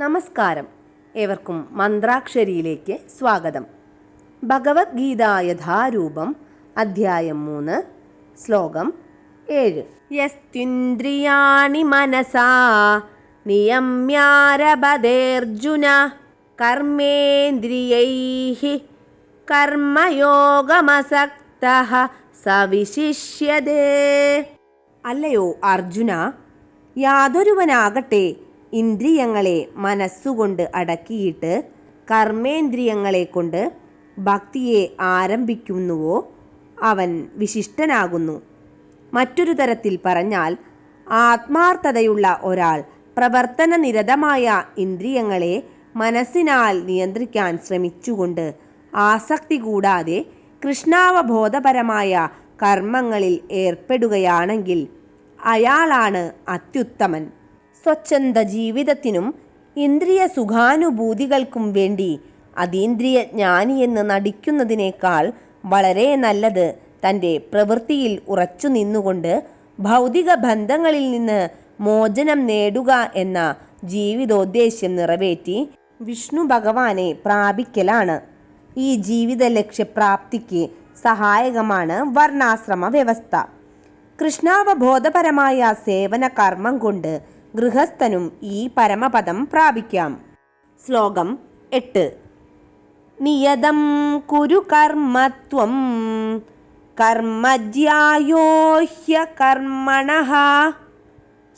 നമസ്കാരം. ഏവർക്കും മന്ത്രാക്ഷരിയിലേക്ക് സ്വാഗതം. ഭഗവത്ഗീത യഥാരൂപം അധ്യായം മൂന്ന് ശ്ലോകം ഏഴ്. യസ്തിന്ദ്രിയാണി മനസാ നിയമ്യാരഭതേർജുന കർമ്മേന്ദ്രിയൈ കർമ്മയോഗമസക്ത സവിശിഷ്യതേ. അല്ലയോ അർജുന യാതൊരുവനാകട്ടെ ഇന്ദ്രിയങ്ങളെ മനസ്സുകൊണ്ട് അടക്കിയിട്ട് കർമ്മേന്ദ്രിയങ്ങളെ കൊണ്ട് ഭക്തിയെ ആരംഭിക്കുന്നുവോ അവൻ വിശിഷ്ടനാകുന്നു. മറ്റൊരു തരത്തിൽ പറഞ്ഞാൽ ആത്മാർത്ഥതയുള്ള ഒരാൾ പ്രവർത്തന നിരതമായ ഇന്ദ്രിയങ്ങളെ മനസ്സിനാൽ നിയന്ത്രിക്കാൻ ശ്രമിച്ചുകൊണ്ട് ആസക്തി കൂടാതെ കൃഷ്ണാവബോധപരമായ കർമ്മങ്ങളിൽ ഏർപ്പെടുകയാണെങ്കിൽ അയാളാണ് അത്യുത്തമൻ. സ്വച്ഛന്ത ജീവിതത്തിനും ഇന്ദ്രിയ സുഖാനുഭൂതികൾക്കും വേണ്ടി അതീന്ദ്രിയ ജ്ഞാനിയെന്ന് നടിക്കുന്നതിനേക്കാൾ വളരെ നല്ലത് തന്റെ പ്രവൃത്തിയിൽ ഉറച്ചു നിന്നുകൊണ്ട് ഭൗതിക ബന്ധങ്ങളിൽ നിന്ന് മോചനം നേടുക എന്ന ജീവിതോദ്ദേശ്യം നിറവേറ്റി വിഷ്ണു ഭഗവാനെ പ്രാപിക്കലാണ്. ഈ ജീവിത ലക്ഷ്യപ്രാപ്തിക്ക് സഹായകമാണ് വർണാശ്രമ വ്യവസ്ഥ കൃഷ്ണാവബോധപരമായ സേവന കർമ്മം കൊണ്ട് ഗൃഹസ്ഥനും ഈ പരമപദം പ്രാപിക്കാം. ശ്ലോകം എട്ട്. നിയതം കുരു കർമ്മത്വം. കർമ്മജ്യായോഹ്യ കർമ്മണ.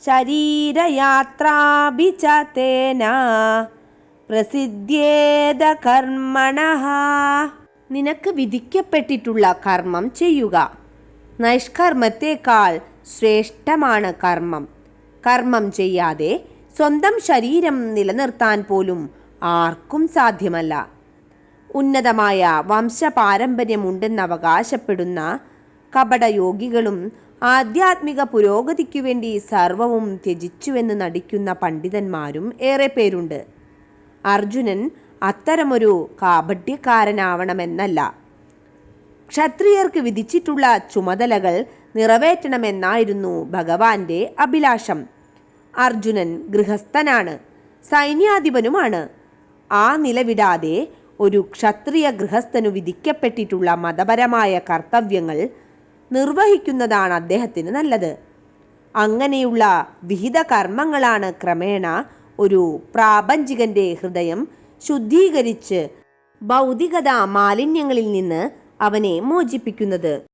ശരീരയാത്രാഭി പ്രസിദ്ധ്യേത കർമ്മണ. നിനക്ക് വിധിക്കപ്പെട്ടിട്ടുള്ള കർമ്മം ചെയ്യുക. നൈഷ്കർമ്മത്തേക്കാൾ ശ്രേഷ്ഠമാണ് കർമ്മം. കർമ്മം ചെയ്യാതെ സ്വന്തം ശരീരം നിലനിർത്താൻ പോലും ആർക്കും സാധ്യമല്ല. ഉന്നതമായ വംശപാരമ്പര്യമുണ്ടെന്ന് അവകാശപ്പെടുന്ന കപടയോഗികളും ആധ്യാത്മിക പുരോഗതിക്കു വേണ്ടി സർവവും ത്യജിച്ചുവെന്ന് നടിക്കുന്ന പണ്ഡിതന്മാരും ഏറെ പേരുണ്ട്. അർജുനൻ അത്തരമൊരു കാപട്യക്കാരനാവണമെന്നല്ല. ക്ഷത്രിയർക്ക് വിധിച്ചിട്ടുള്ള ചുമതലകൾ നിറവേറ്റണമെന്നായിരുന്നു ഭഗവാന്റെ അഭിലാഷം. അർജുനൻ ഗൃഹസ്ഥനാണ് സൈന്യാധിപനുമാണ്. ആ നിലവിടാതെ ഒരു ക്ഷത്രിയ ഗൃഹസ്ഥനു വിധിക്കപ്പെട്ടിട്ടുള്ള മതപരമായ കർത്തവ്യങ്ങൾ നിർവഹിക്കുന്നതാണ് അദ്ദേഹത്തിന് നല്ലത്. അങ്ങനെയുള്ള വിഹിത കർമ്മങ്ങളാണ് ക്രമേണ ഒരു പ്രാപഞ്ചികന്റെ ഹൃദയം ശുദ്ധീകരിച്ച് ഭൗതികത മാലിന്യങ്ങളിൽ നിന്ന് അവനെ മോചിപ്പിക്കുന്നത്.